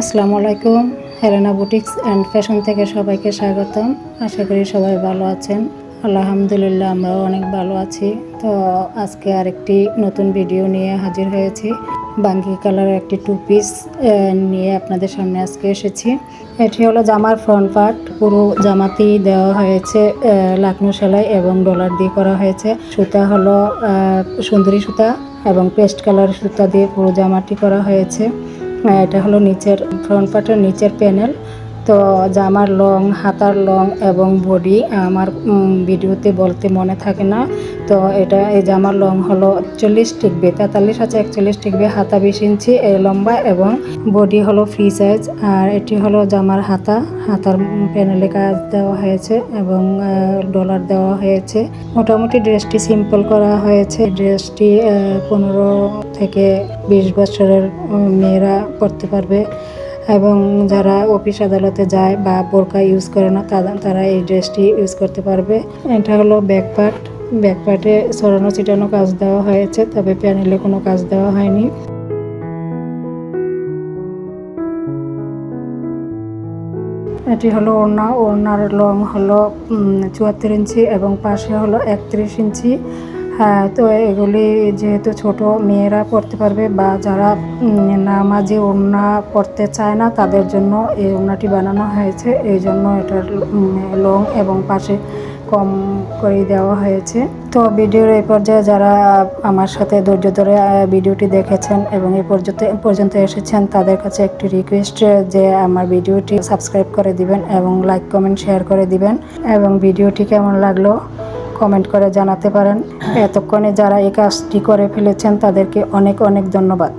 আসসালামু আলাইকুম Helena boutiques and fashion থেকে সবাইকে স্বাগতম। আশা করি সবাই ভালো আছেন। আলহামদুলিল্লাহ আমরাও অনেক ভালো আছি। তো আজকে আরেকটি নতুন ভিডিও নিয়ে হাজির হয়েছি। বাঙ্গি কালারের একটি টু পিস নিয়ে আপনাদের সামনে আজকে এসেছি। এটি হলো জামার ফ্রন্ট পার্ট পুরো জামাতেই দেওয়া হয়েছে লাকনো সেলাই এবং ডলার দিয়ে করা হয়েছে। সুতা হলো সুন্দরী সুতা এবং পেস্ট কালার সুতা দিয়ে পুরো জামাটি করা হয়েছে। হ্যাঁ, এটা হলো নিচের ফ্রন্ট পার্টের নিচের প্যানেল তো জামার লং, হাতার লং এবং বডি আমার ভিডিওতে বলতে মনে থাকে না। তো এটা, এই জামার লং হলো চল্লিশ টিকবে তেতাল্লিশ আছে, একচল্লিশ টিকবে হাতা বিশ ইঞ্চি, এ লম্বা এবং বডি হলো ফ্রি সাইজ আর এটি হলো জামার হাতা, হাতার প্যানেলে কাজ দেওয়া হয়েছে এবং ডলার দেওয়া হয়েছে। মোটামুটি ড্রেসটি সিম্পল করা হয়েছে। ড্রেসটি পনেরো থেকে বিশ বছরের মেয়েরা পরতে পারবে। এবং যারা অফিস আদালতে যায় বা বোরকা ইউজ করে না তারা এই ড্রেসটি ইউজ করতে পারবে। এটা হলো ব্যাক পার্টে সরানো ছিটানো কাজ দেওয়া হয়েছে, তবে প্যানেলে কোনো কাজ দেওয়া হয়নি। এটি হলো ওড়না। ওড়নার লং হলো চুয়াত্তর ইঞ্চি এবং পাশে হলো একত্রিশ ইঞ্চি। হ্যাঁ তো এগুলি যেহেতু ছোট মেয়েরা পড়তে পারবে বা যারা নামাজি ওড়না পড়তে চায় না, তাদের জন্য এই ওড়নাটি বানানো হয়েছে। এই জন্য এটার লং এবং পাশে কম করে দেওয়া হয়েছে। তো ভিডিওর এই পর্যায়ে যারা আমার সাথে ধৈর্য ধরে ভিডিওটি দেখেছেন এবং এই পর্যন্ত পর্যন্ত এসেছেন, তাদের কাছে একটি রিকোয়েস্ট যে আমার ভিডিওটি সাবস্ক্রাইব করে দিবেন এবং লাইক কমেন্ট শেয়ার করে দিবেন। এবং ভিডিওটি কেমন লাগল? কমেন্ট করে জানাতে পারেন। এতক্ষণে যারা এই কাজটি করে ফেলেছেন তাদেরকে অনেক অনেক ধন্যবাদ।